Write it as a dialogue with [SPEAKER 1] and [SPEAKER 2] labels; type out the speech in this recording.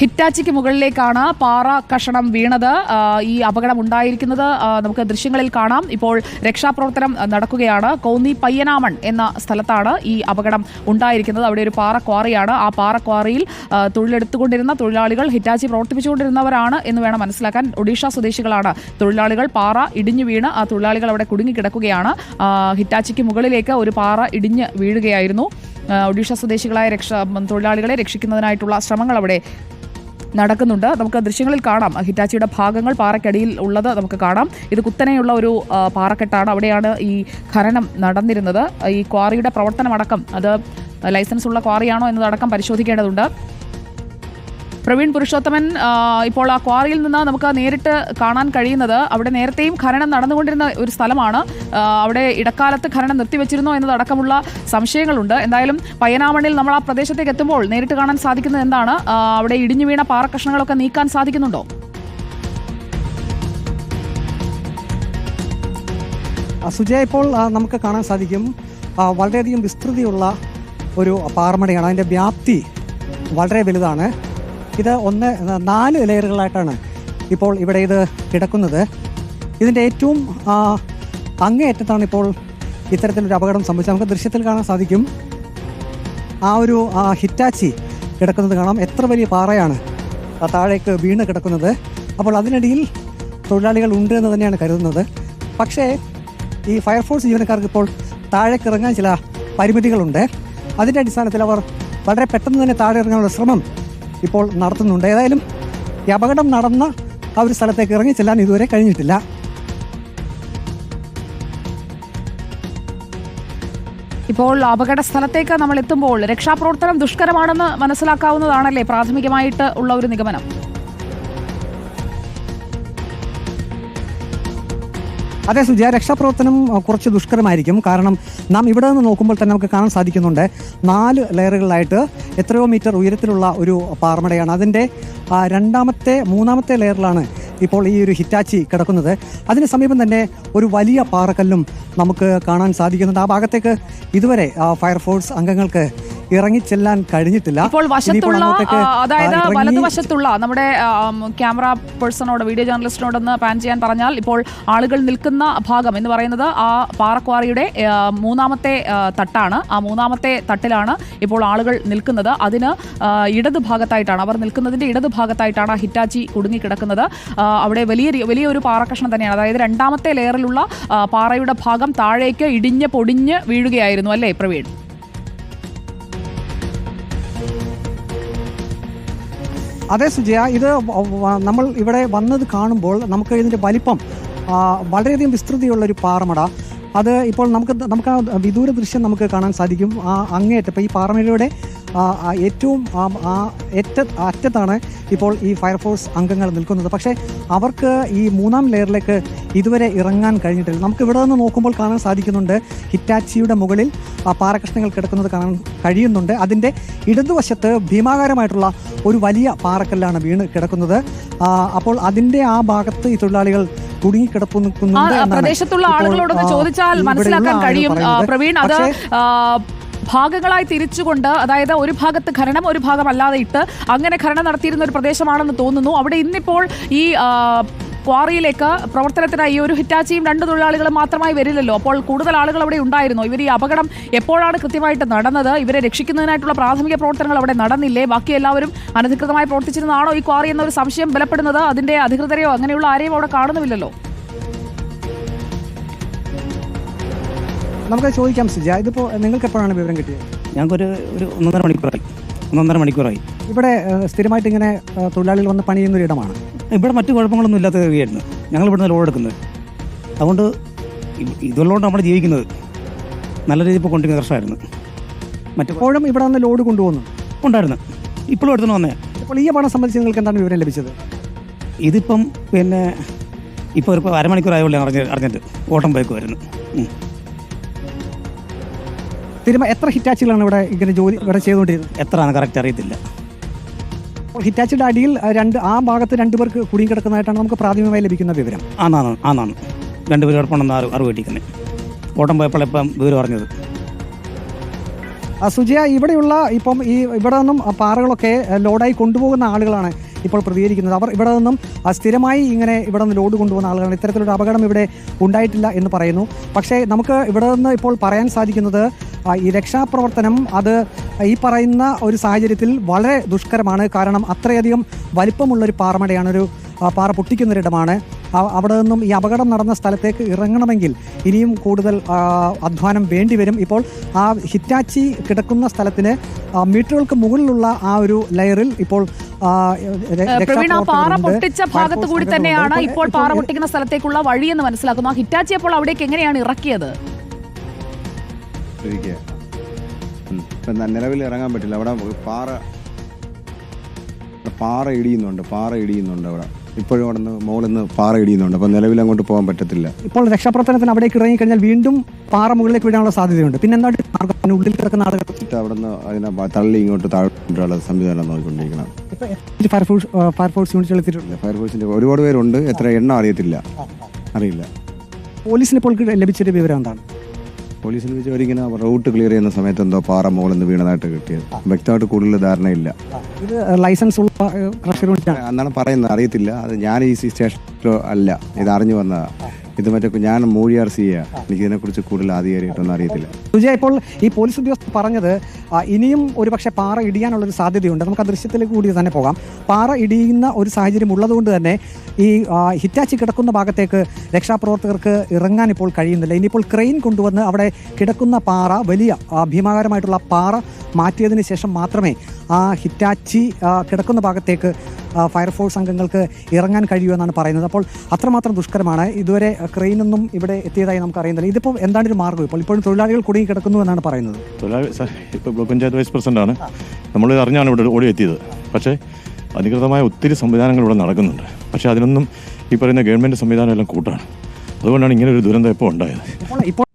[SPEAKER 1] ഹിറ്റാച്ചിക്ക് മുകളിലേക്കാണ് പാറ കഷണം വീണത്. ഈ അപകടം ഉണ്ടായിരിക്കുന്നത് നമുക്ക് ദൃശ്യങ്ങളിൽ കാണാം. ഇപ്പോൾ രക്ഷാപ്രവർത്തനം നടക്കുകയാണ്. കോന്നി പയ്യനാമൺ എന്ന സ്ഥലത്താണ് ഈ അപകടം ഉണ്ടായിരിക്കുന്നത്. അവിടെ ഒരു പാറ ക്വാറിയാണ് ആ പാറ ക്വാറിയിൽ തൊഴിലെടുത്തുകൊണ്ടിരുന്ന തൊഴിലാളികൾ ഹിറ്റാച്ചി പ്രവർത്തിപ്പിച്ചുകൊണ്ടിരുന്നവരാണ് എന്ന് വേണം മനസ്സിലാക്കാൻ. ഒഡീഷ സ്വദേശികളാണ് തൊഴിലാളികൾ. പാറ ഇടിഞ്ഞു വീണ് ആ തൊഴിലാളികൾ അവിടെ കുടുങ്ങിക്കിടക്കുകയാണ് കിടക്കുകയാണ്. ഹിറ്റാച്ചിക്ക് മുകളിലേക്ക് ഒരു പാറ ഇടിഞ്ഞ് വീഴുകയായിരുന്നു. ഒഡീഷ സ്വദേശികളായ രക്ഷ തൊഴിലാളികളെ രക്ഷിക്കുന്നതിനായിട്ടുള്ള ശ്രമങ്ങൾ അവിടെ നടക്കുന്നുണ്ട്. നമുക്ക് ദൃശ്യങ്ങളിൽ കാണാം. ഹിറ്റാച്ചിയുടെ ഭാഗങ്ങൾ പാറക്കടിയിൽ ഉള്ളത് നമുക്ക് കാണാം. ഇത് കുത്തനെയുള്ള ഒരു പാറക്കെട്ടാണ്. അവിടെയാണ് ഈ ഖനനം നടന്നിരുന്നത്. ഈ ക്വാറിയുടെ പ്രവർത്തനമടക്കം അത് ലൈസൻസ് ഉള്ള ക്വാറിയാണോ എന്നതടക്കം പരിശോധിക്കേണ്ടതുണ്ട്. പ്രവീൺ പുരുഷോത്തമൻ ഇപ്പോൾ ആ ക്വാറിയിൽ നിന്ന് നമുക്ക് നേരിട്ട് കാണാൻ കഴിയുന്നത് അവിടെ നേരത്തെയും ഖനനം നടന്നുകൊണ്ടിരുന്ന ഒരു സ്ഥലമാണ്. അവിടെ ഇടക്കാലത്ത് ഖനനം നിർത്തിവെച്ചിരുന്നോ എന്നതടക്കമുള്ള സംശയങ്ങളുണ്ട്. എന്തായാലും പയ്യനാമണ്ണിൽ നമ്മൾ ആ പ്രദേശത്തേക്ക് എത്തുമ്പോൾ നേരിട്ട് കാണാൻ സാധിക്കുന്നത് എന്താണ്? അവിടെ ഇടിഞ്ഞു വീണ പാറക്കഷ്ണങ്ങളൊക്കെ നീക്കാൻ സാധിക്കുന്നുണ്ടോ?
[SPEAKER 2] സുജയ ഇപ്പോൾ നമുക്ക് കാണാൻ സാധിക്കും വളരെയധികം വിസ്തൃതിയുള്ള ഒരു പാറമടയാണ്. അതിന്റെ വ്യാപ്തി വളരെ വലുതാണ്. ഇത് ഒന്ന് നാല് ലെയറുകളായിട്ടാണ് ഇപ്പോൾ ഇവിടെ ഇത് കിടക്കുന്നത്. ഇതിന്റെ ഏറ്റവും അങ്ങേയറ്റത്താണ് ഇപ്പോൾ ഇത്തരത്തിലൊരു അപകടം സംഭവിച്ചത്. നമുക്ക് ദൃശ്യത്തിൽ കാണാൻ സാധിക്കും. ആ ഒരു ഹിറ്റാച്ചി കിടക്കുന്നത് കാണാം. എത്ര വലിയ പാറയാണ് താഴേക്ക് വീണ് കിടക്കുന്നത്. അപ്പോൾ അതിനിടയിൽ തൊഴിലാളികൾ ഉണ്ട് എന്ന് തന്നെയാണ് കരുതുന്നത്. പക്ഷേ ഈ ഫയർഫോഴ്സ് ജീവനക്കാർക്ക് ഇപ്പോൾ താഴേക്ക് ഇറങ്ങാൻ ചില പരിമിതികളുണ്ട്. അതിന്റെ അടിസ്ഥാനത്തിൽ അവർ വളരെ പെട്ടെന്ന് തന്നെ താഴെ ഇറങ്ങാനുള്ള ശ്രമം ഇപ്പോൾ നടത്തുന്നുണ്ട്. ഏതായാലും ഈ അപകടം നടന്ന ആ ഒരു സ്ഥലത്തേക്ക് ഇറങ്ങി ചെല്ലാൻ ഇതുവരെ കഴിഞ്ഞിട്ടില്ല.
[SPEAKER 1] ഇപ്പോൾ അപകട സ്ഥലത്തേക്ക് നമ്മൾ എത്തുമ്പോൾ രക്ഷാപ്രവർത്തനം ദുഷ്കരമാണെന്ന് മനസ്സിലാക്കാവുന്നതാണല്ലേ പ്രാഥമികമായിട്ട് ഉള്ള ഒരു നിഗമനം?
[SPEAKER 2] അതെ സുജയ രക്ഷാപ്രവർത്തനം കുറച്ച് ദുഷ്കരമായിരിക്കും. കാരണം നാം ഇവിടെ നിന്ന് നോക്കുമ്പോൾ തന്നെ നമുക്ക് കാണാൻ സാധിക്കുന്നുണ്ട് നാല് ലെയറുകളിലായിട്ട് എത്രയോ മീറ്റർ ഉയരത്തിലുള്ള ഒരു പാറമടയാണ്. അതിന്റെ രണ്ടാമത്തെ മൂന്നാമത്തെ ലെയറിലാണ് ഇപ്പോൾ ഈ ഒരു ഹിറ്റാച്ചി കിടക്കുന്നത്. അതിന് സമീപം തന്നെ ഒരു വലിയ പാറക്കല്ലും നമുക്ക് കാണാൻ സാധിക്കുന്നുണ്ട്. ആ ഭാഗത്തേക്ക് ഇതുവരെ ഫയർഫോഴ്സ് അംഗങ്ങൾക്ക് ഇറങ്ങിച്ചെല്ലാൻ കഴിഞ്ഞിട്ടില്ല.
[SPEAKER 1] ഇപ്പോൾ വശത്തുള്ള അതായത് വലതുവശത്തുള്ള നമ്മുടെ ക്യാമറ പേഴ്സണോട് വീഡിയോ ജേർണലിസ്റ്റിനോടൊന്ന് പാൻ ചെയ്യാൻ പറഞ്ഞാൽ ഇപ്പോൾ ആളുകൾ നിൽക്കുന്ന ഭാഗം എന്ന് പറയുന്നത് ആ പാറക്വാറിയുടെ മൂന്നാമത്തെ തട്ടാണ്. ആ മൂന്നാമത്തെ തട്ടിലാണ് ഇപ്പോൾ ആളുകൾ നിൽക്കുന്നത്. അതിന് ഇടത് ഭാഗത്തായിട്ടാണ് അവർ നിൽക്കുന്നതിന്റെ ഇടത് ഭാഗത്തായിട്ടാണ് ആ ഹിറ്റാച്ചി കുടുങ്ങിക്കിടക്കുന്നത്. അവിടെ വലിയ ഒരു വലിയൊരു പാറക്കഷ്ണം തന്നെയാണ്. അതായത് രണ്ടാമത്തെ ലെയറിലുള്ള പാറയുടെ ഭാഗം താഴേക്ക് ഇടിഞ്ഞ് പൊടിഞ്ഞ് വീഴുകയായിരുന്നു അല്ലേ പ്രവീൺ?
[SPEAKER 2] അതെ സുജയ ഇത് നമ്മൾ ഇവിടെ വന്നത് കാണുമ്പോൾ നമുക്ക് ഇതിന്റെ വലിപ്പം വളരെയധികം വിസ്തൃതിയുള്ള ഒരു പാറമട. അത് ഇപ്പോൾ നമുക്ക് നമുക്ക് ആ വിദൂര ദൃശ്യം നമുക്ക് കാണാൻ സാധിക്കും. ആ അങ്ങേയറ്റം ഇപ്പോൾ ഈ പാറമടയുടെ ഏറ്റവും ആ ഏറ്റ അറ്റത്താണ് ഇപ്പോൾ ഈ ഫയർഫോഴ്സ് അംഗങ്ങൾ നിൽക്കുന്നത്. പക്ഷേ അവർക്ക് ഈ മൂന്നാം ലെയറിലേക്ക് ഇതുവരെ ഇറങ്ങാൻ കഴിഞ്ഞിട്ടില്ല. നമുക്ക് ഇവിടെ നിന്ന് നോക്കുമ്പോൾ കാണാൻ സാധിക്കുന്നുണ്ട് ഹിറ്റാച്ചിയുടെ മുകളിൽ ആ പാറകഷ്ണങ്ങൾ കിടക്കുന്നത് കാണാൻ കഴിയുന്നുണ്ട്. അതിന്റെ ഇടതുവശത്ത് ഭീമാകാരമായിട്ടുള്ള ഒരു വലിയ പാറക്കല്ലാണ് വീണ് കിടക്കുന്നത്. അപ്പോൾ അതിന്റെ ആ ഭാഗത്ത് ഈ തൊഴിലാളികൾ കുടുങ്ങിക്കിടപ്പുന്നുണ്ട്
[SPEAKER 1] പ്രദേശത്തുള്ള
[SPEAKER 2] ആളുകളോടൊക്കെ
[SPEAKER 1] ചോദിച്ചാൽ മനസ്സിലാക്കാൻ കഴിയും. പ്രവീൺ അത് ഭാഗങ്ങളായി തിരിച്ചുകൊണ്ട് അതായത് ഒരു ഭാഗത്ത് ഖനനം ഒരു ഭാഗം അല്ലാതെ ഇട്ട് അങ്ങനെ ഖനനം നടത്തിയിരുന്ന ഒരു പ്രദേശമാണെന്ന് തോന്നുന്നു. അവിടെ ഇന്നിപ്പോൾ ഈ ക്വാറിയിലേക്ക് പ്രവർത്തനത്തിനായി ഒരു ഹിറ്റാച്ചിയും രണ്ട് തൊഴിലാളികളും മാത്രമായി വരില്ലല്ലോ. അപ്പോൾ കൂടുതൽ ആളുകൾ അവിടെ ഉണ്ടായിരുന്നു. ഇവർ ഈ അപകടം എപ്പോഴാണ് കൃത്യമായിട്ട് നടന്നത്? ഇവരെ രക്ഷിക്കുന്നതിനായിട്ടുള്ള പ്രാഥമിക പ്രവർത്തനങ്ങൾ അവിടെ നടന്നില്ലേ? ബാക്കി എല്ലാവരും അനധികൃതമായി പ്രവർത്തിച്ചിരുന്നതാണോ ഈ ക്വാറി എന്നൊരു സംശയം ബലപ്പെടുന്നത്? അതിന്റെ അധികൃതരെയോ അങ്ങനെയുള്ള ആരെയും അവിടെ കാണുന്നുമില്ലല്ലോ.
[SPEAKER 2] നമുക്ക് ചോദിക്കാം സുജ. ഇതിപ്പോൾ നിങ്ങൾക്ക് എപ്പോഴാണ് വിവരം കിട്ടിയത്?
[SPEAKER 3] ഞങ്ങൾക്കൊരു ഒരു ഒന്നൊന്നര മണിക്കൂറായി. ഒന്നൊന്നര മണിക്കൂറായി.
[SPEAKER 2] ഇവിടെ സ്ഥിരമായിട്ട് ഇങ്ങനെ തൊഴിലാളികൾ വന്ന് ചെയ്യുന്ന ഒരു ഇടമാണ്.
[SPEAKER 3] ഇവിടെ മറ്റു കുഴപ്പങ്ങളൊന്നും ഇല്ലാത്ത ഏരിയയായിരുന്നു. ഞങ്ങൾ ഇവിടുന്ന് ലോഡ് എടുക്കുന്നത്. അതുകൊണ്ട് ഇതുള്ളതുകൊണ്ട് നമ്മൾ ജീവിക്കുന്നത് നല്ല രീതിയിൽ ഇപ്പോൾ കൊണ്ടിരിക്കുന്ന കർഷകമായിരുന്നു മറ്റു
[SPEAKER 2] എപ്പോഴും ഇവിടെ നിന്ന് ലോഡ് കൊണ്ടുപോകുന്നു?
[SPEAKER 3] ഉണ്ടായിരുന്നു. ഇപ്പോഴും എടുത്തു വന്നേ.
[SPEAKER 2] അപ്പോൾ ഈ പണം സംബന്ധിച്ച് നിങ്ങൾക്ക് എന്താണ് വിവരം ലഭിച്ചത്?
[SPEAKER 3] ഇതിപ്പം പിന്നെ ഇപ്പോൾ ഒരു അരമണിക്കൂർ ആയതുകൊണ്ട് അറിഞ്ഞ അറിഞ്ഞിട്ട് ഓട്ടം പോയിക്ക് ഉം.
[SPEAKER 2] തിരുമ എത്ര ഹിറ്റാച്ചുകളാണ് ഇവിടെ ഇങ്ങനെ ജോലി ഇവിടെ ചെയ്തുകൊണ്ടിരുന്നത്?
[SPEAKER 3] എത്രയാണ് കറക്റ്റ് അറിയത്തില്ല.
[SPEAKER 2] അപ്പോൾ ഹിറ്റാച്ചിയുടെ അടിയിൽ രണ്ട് ആ ഭാഗത്ത് രണ്ടുപേർക്ക് കുടുങ്ങിക്കിടക്കുന്നതായിട്ടാണ് നമുക്ക് പ്രാഥമികമായി ലഭിക്കുന്ന വിവരം.
[SPEAKER 3] ആന്നാണ് ആന്നാണ്. രണ്ടുപേർ കിടപ്പുണ്ടെന്ന് അറിവ് അറിവ് കിട്ടിക്കുന്നത് ഓട്ടം പോയപ്പോൾ ഇപ്പം വിവരം അറിഞ്ഞത്.
[SPEAKER 2] സുജയ ഇവിടെയുള്ള ഇപ്പം ഈ ഇവിടെ നിന്നും പാറകളൊക്കെ ലോഡായി കൊണ്ടുപോകുന്ന ആളുകളാണ് ഇപ്പോൾ പ്രതികരിക്കുന്നത്. അവർ ഇവിടെ നിന്നും സ്ഥിരമായി ഇങ്ങനെ ഇവിടെ നിന്ന് ലോഡ് കൊണ്ടുപോകുന്ന ആളുകളാണ്. ഇത്തരത്തിലൊരു അപകടം ഇവിടെ ഉണ്ടായിട്ടില്ല എന്ന് പറയുന്നു. പക്ഷേ നമുക്ക് ഇവിടെ നിന്ന് ഇപ്പോൾ പറയാൻ സാധിക്കുന്നത് ഈ രക്ഷാപ്രവർത്തനം അത് ഈ പറയുന്ന ഒരു സാഹചര്യത്തിൽ വളരെ ദുഷ്കരമാണ്. കാരണം അത്രയധികം വലിപ്പമുള്ളൊരു പാറമടയാണ് ഒരു പാറ പൊട്ടിക്കുന്നൊരിടമാണ്. അവിടെ നിന്നും ഈ അപകടം നടന്ന സ്ഥലത്തേക്ക് ഇറങ്ങണമെങ്കിൽ ഇനിയും കൂടുതൽ അധ്വാനം വേണ്ടിവരും ഇപ്പോൾ ആ ഹിറ്റാച്ചി കിടക്കുന്ന സ്ഥലത്തിന് മീറ്ററുകൾക്ക് മുകളിലുള്ള ആ ഒരു ലെയറിൽ ഇപ്പോൾ
[SPEAKER 1] പാറ പൊട്ടിച്ച ഭാഗത്ത് കൂടി തന്നെയാണ് ഇപ്പോൾ പാറ പൊട്ടിക്കുന്ന സ്ഥലത്തേക്കുള്ള വഴിയെന്ന് മനസ്സിലാക്കുന്നു. ആ ഹിറ്റാച്ചി അപ്പോൾ അവിടേക്ക് എങ്ങനെയാണ് ഇറക്കിയത്?
[SPEAKER 4] ഇരിക്കുക ഇപ്പം നിലവിൽ ഇറങ്ങാൻ പറ്റില്ല. അവിടെ പാറ പാറ ഇടിയുന്നുണ്ട് പാറ ഇടിയുന്നുണ്ട് അവിടെ. ഇപ്പോഴും അവിടെ നിന്ന് മുകളിൽ നിന്ന് പാറ ഇടിയുന്നുണ്ട്. അപ്പം നിലവിൽ അങ്ങോട്ട് പോകാൻ പറ്റത്തില്ല.
[SPEAKER 2] ഇപ്പോൾ രക്ഷാപ്രവർത്തനത്തിന് അവിടേക്ക് ഇറങ്ങിക്കഴിഞ്ഞാൽ വീണ്ടും പാറ മുകളിലേക്ക് വിടാനുള്ള സാധ്യതയുണ്ട്. പിന്നെ എന്താണ് ഉള്ളിൽ കിടക്കുന്ന ആളുകൾ.
[SPEAKER 4] അവിടെ നിന്ന് അതിനെ തള്ളി ഇങ്ങോട്ട് താഴെ സംവിധാനം നോക്കിക്കൊണ്ടിരിക്കണം.
[SPEAKER 2] ഫയർഫോഴ്സ് ഫയർഫോഴ്സ് യൂണിറ്റുകൾ എത്തിയിട്ടുണ്ട്?
[SPEAKER 4] ഫയർഫോഴ്സിന്റെ ഒരുപാട് പേരുണ്ട്. എത്ര എണ്ണം അറിയത്തില്ല. അറിയില്ല.
[SPEAKER 2] പോലീസിന് ഇപ്പോൾ ലഭിച്ചൊരു വിവരം എന്താണ്?
[SPEAKER 4] വെച്ച് അവരിങ്ങനെ റൂട്ട് ക്ലിയർ ചെയ്യുന്ന സമയത്ത് എന്തോ പാറ മുകളിൽ നിന്ന് വീണതായിട്ട് കിട്ടിയത്. വ്യക്തമായിട്ട് കൂടുതൽ ധാരണയില്ല
[SPEAKER 2] ഇത് ലൈസൻസ് ഉള്ള ക്രഷർ
[SPEAKER 4] എന്നാണ് പറയുന്നത് അറിയത്തില്ല. അത് ഞാൻ ഈ സ്റ്റേഷനിലോ അല്ല. ഇത് അറിഞ്ഞു വന്നതാ. ഇത് മറ്റേ ഞാൻ മൂഴിയാർ സി എനിക്ക് ഇതിനെക്കുറിച്ച് കൂടുതൽ ആധികാരികമായിട്ടൊന്നും അറിയത്തില്ല.
[SPEAKER 2] വിജയ ഇപ്പോൾ ഈ പോലീസ് ഉദ്യോഗസ്ഥർ പറഞ്ഞത് ഇനിയും ഒരുപക്ഷെ പാറ ഇടിയാനുള്ളൊരു സാധ്യതയുണ്ട്. നമുക്ക് ആ ദൃശ്യത്തിലേക്ക് കൂടി തന്നെ പോകാം. പാറ ഇടിയുന്ന ഒരു സാഹചര്യം ഉള്ളതുകൊണ്ട് തന്നെ ഈ ഹിറ്റാച്ചി കിടക്കുന്ന ഭാഗത്തേക്ക് രക്ഷാപ്രവർത്തകർക്ക് ഇറങ്ങാൻ ഇപ്പോൾ കഴിയുന്നില്ല. ഇനിയിപ്പോൾ ക്രെയിൻ കൊണ്ടുവന്ന് അവിടെ കിടക്കുന്ന പാറ വലിയ ഭീമാകരമായിട്ടുള്ള പാറ മാറ്റിയതിന് ശേഷം മാത്രമേ ആ ഹിറ്റാച്ചി കിടക്കുന്ന ഭാഗത്തേക്ക് ഫയർഫോഴ്സ് അംഗങ്ങൾക്ക് ഇറങ്ങാൻ കഴിയൂ എന്നാണ് പറയുന്നത്. അപ്പോൾ അത്രമാത്രം ദുഷ്കരമാണ്. ഇതുവരെ ക്രെയിനൊന്നും ഇവിടെ എത്തിയതായി നമുക്ക് അറിയുന്നില്ല ഇതിപ്പോൾ എന്താണ് ഒരു മാർഗം ഇപ്പോൾ ഇപ്പോഴും തൊഴിലാളികൾ കുടുങ്ങി കിടക്കുന്നു എന്നാണ് പറയുന്നത്.
[SPEAKER 5] തൊഴിലാളി സാർ ഇപ്പോൾ ബ്ലോക്ക് പഞ്ചായത്ത് വൈസ് പ്രസിഡന്റാണ്. നമ്മൾ അറിഞ്ഞാണ് ഇവിടെ ഓടി എത്തിയത്. പക്ഷേ അധികൃതമായ ഒത്തിരി സംവിധാനങ്ങൾ ഇവിടെ നടക്കുന്നുണ്ട്. പക്ഷേ അതിനൊന്നും ഈ പറയുന്ന ഗവൺമെന്റ് സംവിധാനം എല്ലാം കൂട്ടാണ്. അതുകൊണ്ടാണ് ഇങ്ങനെ ഒരു ദുരന്തം ഇപ്പോൾ ഉണ്ടായത്.
[SPEAKER 2] ഇപ്പോൾ